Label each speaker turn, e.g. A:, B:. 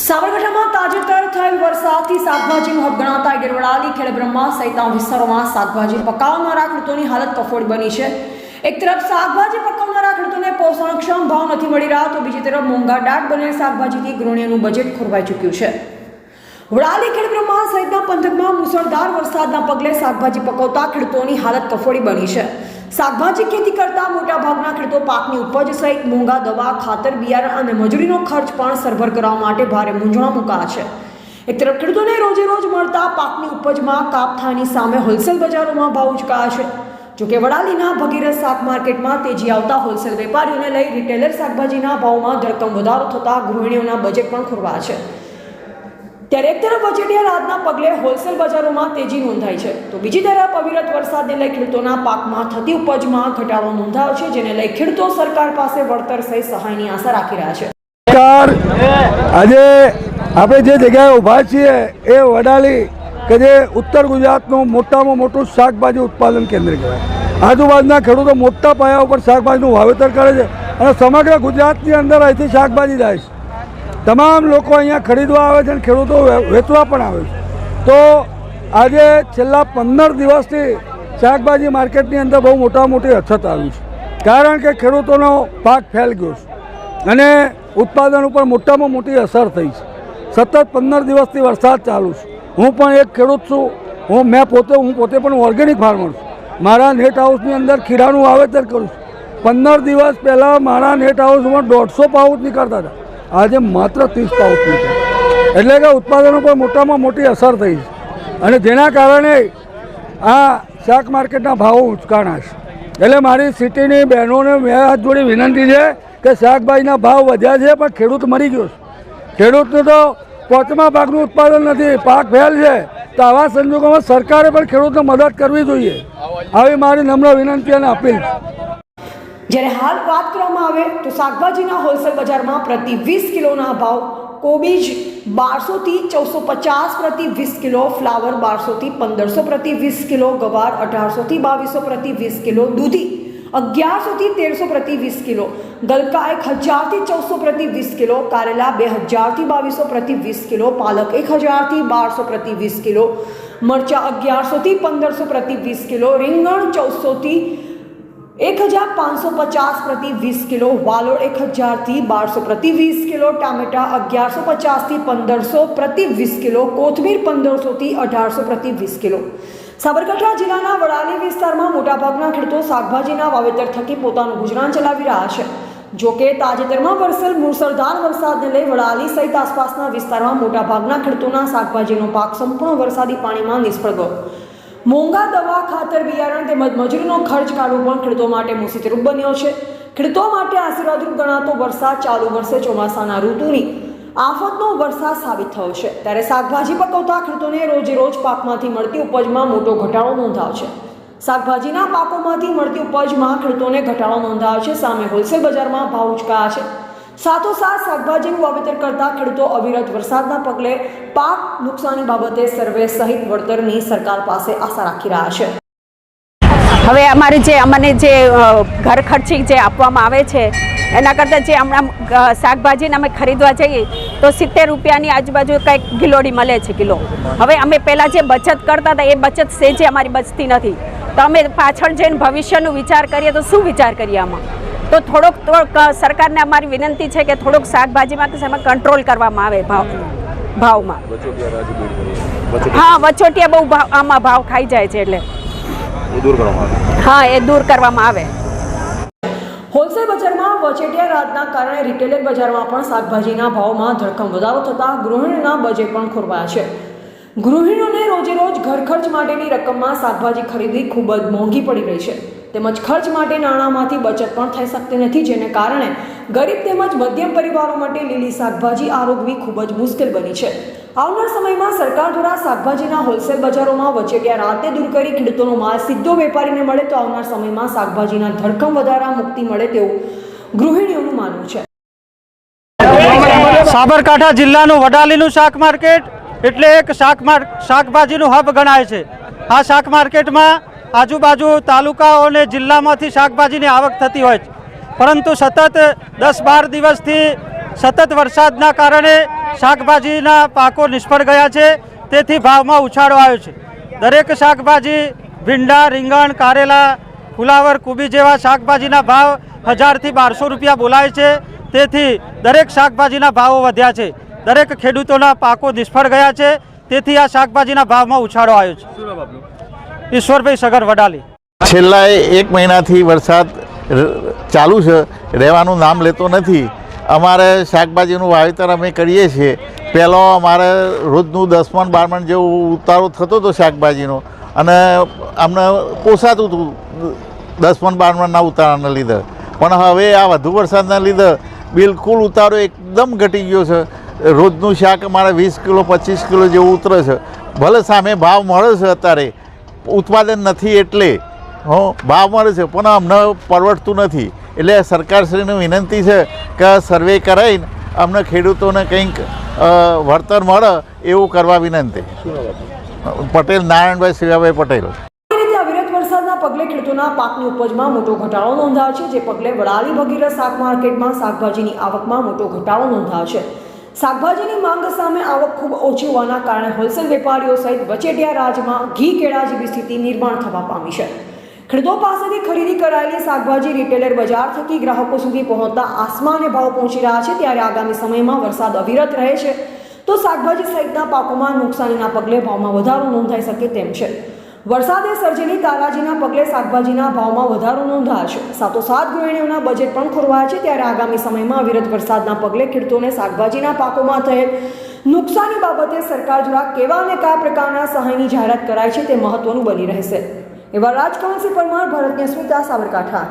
A: સાબરકાંઠામાં તાજેતર થયેલ વરસાદથી શાકભાજી હબ ગણાતા ગેરવડાલી ખેડબ્રહ્મા સહિતના વિસ્તારોમાં શાકભાજી પકાવનારા ખેડૂતોની હાલત કફોડ બની છે. એક તરફ શાકભાજી પકાવનારા ખેડૂતોને પોષણક્ષમ ભાવ નથી મળી રહ્યા, તો બીજી તરફ મોંઘા દાટ બનેલ શાકભાજીથી ગૃહિણીઓનું બજેટ ખોરવાઈ ચૂક્યું છે. વડાલી ખેડબ્રહ્મા સહિતના પંથકમાં મુસળધાર વરસાદના પગલે શાકભાજી પકવતા ખેડૂતોની હાલત કફોડી બની છે. શાકભાજી ખેતી કરતા મોટાભાગના ખેડૂતો પાકની ઉપજ સહિત મોંઘા દવા, ખાતર, બિયારણ અને મજૂરીનો ખર્ચ પણ સરભર કરવા માટે ભારે મૂંઝવણ મુકાયા છે. એક તરફ ખેડૂતોને રોજે રોજ મળતા પાકની ઉપજમાં કાપ થવાની સામે હોલસેલ બજારોમાં ભાવ ઉચકાયા છે. જોકે વડાલીના ભગીરથ શાક માર્કેટમાં તેજી આવતા હોલસેલ વેપારીઓને લઈ રિટેલર શાકભાજીના ભાવમાં ધરકમ વધારો થતાં ગૃહિણીઓના બજેટ પણ ખોરવા છે. ત્યારે એક તરફ વચેટિયા રાજના પગલે હોલસેલ બજારોમાં તેજી નોંધાઈ છે. તો બીજી તરફ અવિરત વરસાદને લઈ ખેડૂતોના પાકમાં થતી ઉપજમાં ઘટાડો નોંધાયો છે, જેને લઈ ખેડૂતો સરકાર પાસે વળતર સહિત સહાયની આશા રાખી રહ્યા છે.
B: સરકાર, આજે આપણે જે જગ્યાએ ઊભા છીએ, એ વડાલી કે જે ઉત્તર ગુજરાતનું મોટામાં મોટું શાકભાજી ઉત્પાદન કેન્દ્ર કહેવાય. આજુબાજુના ખેડૂતો મોટા પાયા ઉપર શાકભાજીનું વાવેતર કરે છે અને સમગ્ર ગુજરાતની અંદર અહીંથી શાકભાજી જાય છે. તમામ લોકો અહીંયા ખરીદવા આવે છે અને ખેડૂતો વેચવા પણ આવે છે. તો આજે છેલ્લા પંદર દિવસથી શાકભાજી માર્કેટની અંદર બહુ મોટા મોટી અછત આવી છે. કારણ કે ખેડૂતોનો પાક ફેલ ગયો છે અને ઉત્પાદન ઉપર મોટામાં મોટી અસર થઈ છે. સતત પંદર દિવસથી વરસાદ ચાલુ છે. હું પણ એક ખેડૂત છું. હું, મેં પોતે, હું પોતે પણ ઓર્ગેનિક ફાર્મર છું. મારા નેટ હાઉસની અંદર ખીરાનું વાવેતર કરું છું. પંદર દિવસ પહેલાં મારા નેટ હાઉસમાં દોઢસો પાઉચ નીકળતા હતા. આજે માત્ર ત્રીસ પાઉચ છે એટલે કે ઉત્પાદનો પર મોટામાં મોટી અસર થઈ છે. અને જેના કારણે આ શાક માર્કેટના ભાવો ઉંચકાણા છે. એટલે મારી સિટીની બહેનોને મેં હાથ જોડી વિનંતી છે કે શાકભાજીના ભાવ વધ્યા છે, પણ ખેડૂત મરી ગયો છે. ખેડૂતનું તો પાંચમા પાકનું ઉત્પાદન નથી, પાક ફેલ છે. તો આવા સંજોગોમાં સરકારે પણ ખેડૂતને મદદ કરવી જોઈએ. આવી મારી નમ્ર વિનંતી અને અપીલ છે.
A: જ્યારે હાલ વાત કરવામાં આવે તો શાકભાજીના હોલસેલ બજારમાં પ્રતિ વીસ કિલોના ભાવ કોબીજ બારસોથી ચૌદસો પચાસ પ્રતિ વીસ કિલો, ફ્લાવર બારસોથી પંદરસો પ્રતિ વીસ કિલો, ગવાર અઢારસોથી બાવીસો પ્રતિ વીસ કિલો, દૂધી અગિયારસોથી તેરસો પ્રતિ વીસ કિલો, ગલકા એક હજારથી ચૌદસો પ્રતિ વીસ કિલો, કારેલા બે હજારથી બાવીસો પ્રતિ વીસ કિલો, પાલક એક હજારથી બારસો પ્રતિ વીસ કિલો, મરચાં અગિયારસોથી પંદરસો પ્રતિ વીસ કિલો, રીંગણ ચૌદસોથી એક હજાર પાંચસો પચાસ પ્રતિ વીસ કિલો વાલોડ એક હજારથી બારસો પ્રતિ વીસ કિલો ટામેટા અગિયારસો પચાસથી પંદરસો પ્રતિ વીસ કિલો કોથમીર પંદરસોથી અઢારસો પ્રતિ વીસ કિલો. સાબરકાંઠા જિલ્લાના વડાલી વિસ્તારમાં મોટાભાગના ખેડૂતો શાકભાજીના વાવેતર થકી પોતાનું ગુજરાન ચલાવી રહ્યા છે. જોકે તાજેતરમાં વરસેલ મુસળધાર વરસાદને લઈ વડાલી સહિત આસપાસના વિસ્તારમાં મોટાભાગના ખેડૂતોના શાકભાજીનો પાક સંપૂર્ણ વરસાદી પાણીમાં નિષ્ફળ ગયો. મોંઘા દવા ખાતર બિયારણ તેમજ મજૂરીનો ખર્ચ કાઢવો પણ ખેડૂતો માટે મુસીબતરૂપ બન્યો છે. ખેડૂતો માટે આશીર્વાદરૂપ ગણાતો વરસાદ ચાલુ વર્ષે ચોમાસાના ઋતુની આફતનો વરસાદ સાબિત થયો છે. ત્યારે શાકભાજી પકવતા ખેડૂતોને રોજે રોજ પાકમાંથી મળતી ઉપજમાં મોટો ઘટાડો નોંધાયો છે. શાકભાજીના પાકોમાંથી મળતી ઉપજમાં ખેડૂતોને ઘટાડો નોંધાયો છે. સામે હોલસેલ બજારમાં ભાવ ઉચકાયા છે. સાથોસાથ શાકભાજીનું વાવેતર કરતા ખેડૂતો અવિરત વરસાદના પગલે પાક નુકસાની બાબતે સર્વે સહિત વળતરની સરકાર પાસે આશા રાખી રહ્યા છે.
C: હવે અમારે જે, અમને જે ઘર ખર્ચી જે આપવામાં આવે છે, એના કરતાં જે હમણાં શાકભાજીને અમે ખરીદવા જઈએ, તો સિત્તેર રૂપિયાની આજુબાજુ કંઈક ગિલોડી મળે છે કિલો. હવે અમે પહેલાં જે બચત કરતા હતા, એ બચત સેજે અમારી બચતી નથી. તો અમે પાછળ જઈને ભવિષ્યનું વિચાર કરીએ તો શું વિચાર કરીએ આમાં? તો થોડોક સરકારને અમારી વિનંતી છે કે થોડોક શાકભાજીમાં તો એમાં કંટ્રોલ કરવામાં આવે ભાવ ભાવમાં. હા વચોટિયા બહુ ભાવ આમાં ભાવ ખાઈ જાય છે એટલે. હા એ દૂર કરવામાં આવે.
A: હોલસેલ બજારમાં વચેટિયા રાતના કારણે રિટેલર બજારમાં પણ શાકભાજીના ભાવમાં ધડકમ વધારો થતાં ગૃહિણીના બજેટ પણ ખોરવાયા છે. ગૃહિણીઓને રોજે રોજ ઘર ખર્ચ માટેની રકમમાં શાકભાજી ખરીદી ખૂબ જ મોંઘી પડી રહી છે. તેમજ ખર્ચ માટે નાણાંમાંથી બચત પણ થઈ શકતી નથી, જેને કારણે ગરીબ તેમજ મધ્યમ પરિવારો માટે લીલી શાકભાજી આરોગવી ખૂબ જ મુશ્કેલ બની છે. આવનાર સમયમાં સરકાર દ્વારા શાકભાજીના હોલસેલ બજારોમાં વચેટિયા રાતે દૂર કરી ખેડૂતોનો માલ સીધો વેપારીને મળે તો આવનાર સમયમાં શાકભાજીના ધરખમ વધારા મુક્તિ મળે તેવું ગૃહિણીઓનું માનવું છે.
D: સાબરકાંઠા જિલ્લાનું વડાલીનું શાક માર્કેટ એટલે એક શાક માર્ક શાકભાજીનું હબ ગણાય છે. આ શાક માર્કેટમાં આજુબાજુ તાલુકાઓ અને જિલ્લામાંથી શાકભાજીની આવક થતી હોય છે. પરંતુ સતત દસ બાર દિવસથી સતત વરસાદના કારણે શાકભાજીના પાકો નિષ્ફળ ગયા છે. તેથી ભાવમાં ઉછાળો આવ્યો છે. દરેક શાકભાજી ભીંડા, રીંગણ, કારેલા, ફુલાવર, કુબી જેવા શાકભાજીના ભાવ હજારથી બારસો રૂપિયા બોલાય છે. તેથી દરેક શાકભાજીના ભાવો વધ્યા છે. દરેક ખેડૂતોના પાકો નિષ્ફળ ગયા છે. તેથી આ શાકભાજીના ભાવમાં ઉછાળો આવ્યો છે. ઈશ્વરભાઈ સગર વડાલી.
E: છેલ્લા એક મહિનાથી વરસાદ ચાલુ છે, રહેવાનું નામ લેતો નથી. અમારે શાકભાજીનું વાવેતર અમે કરીએ છીએ. પહેલો અમારે રોજનું દસ મણ બાર મણ જેવું ઉતારો થતો હતો શાકભાજીનો. અને અમને પોસાતું હતું દસ મણ બાર ઉતારાના લીધે. પણ હવે આ વધુ વરસાદના લીધે બિલકુલ ઉતારો એકદમ ઘટી ગયો છે. રોજનું શાક અમારે વીસ કિલો, પચીસ કિલો જેવું ઉતરે છે. ભલે સામે ભાવ મળે છે અત્યારે ઉત્પાદન નથી એટલે હું. ભાવ મળે છે પણ અમને પરવડતું નથી. એટલે સરકારશ્રીને વિનંતી છે કે સર્વે કરાવીને અમને ખેડૂતોને કંઈક વળતર મળે એવું કરવા વિનંતી. પટેલ નારાયણભાઈ શિવાભાઈ પટેલ.
A: આ રીતે અવિરત વરસાદના પગલે ખેડૂતોના પાકની ઉપજમાં મોટો ઘટાડો નોંધાયો છે જે પગલે વડાલી ભગીરથ શાક માર્કેટમાં શાકભાજીની આવકમાં મોટો ઘટાડો નોંધાયો છે. શાકભાજીની માંગ સામે આવક ખૂબ ઓછી હોવાના કારણે હોલસેલ વેપારીઓ સહિત વચેટિયા રાજમાં ઘી કેળા જેવી સ્થિતિ નિર્માણ થવા પામી છે. ખેડૂતો પાસેથી ખરીદી કરાયેલી શાકભાજી રિટેલર બજાર થકી ગ્રાહકો સુધી પહોંચતા આસમાને ભાવ પહોંચી રહ્યા છે ત્યારે આગામી સમયમાં વરસાદ અવિરત રહે છે. તો શાકભાજી સહિતના પાકોમાં નુકસાનીના પગલે ભાવમાં વધારો નોંધાઈ શકે તેમ છે. વરસાદે સર્જેલી તારાજીના પગલે શાકભાજીના ભાવમાં વધારો નોંધાશે સાથોસાથ ગૃહિણીઓના બજેટ પણ ખોરવાયા છે. ત્યારે આગામી સમયમાં અવિરત વરસાદના પગલે ખેડૂતોને શાકભાજીના પાકોમાં થયેલ નુકસાની બાબતે સરકાર દ્વારા કેવા અને કયા પ્રકારના સહાયની જાહેરાત કરાય છે તે મહત્વનું બની રહેશે. એવા રાજકમલસિંહ પરમાર, ભારતની અસ્મિતા, સાબરકાંઠા.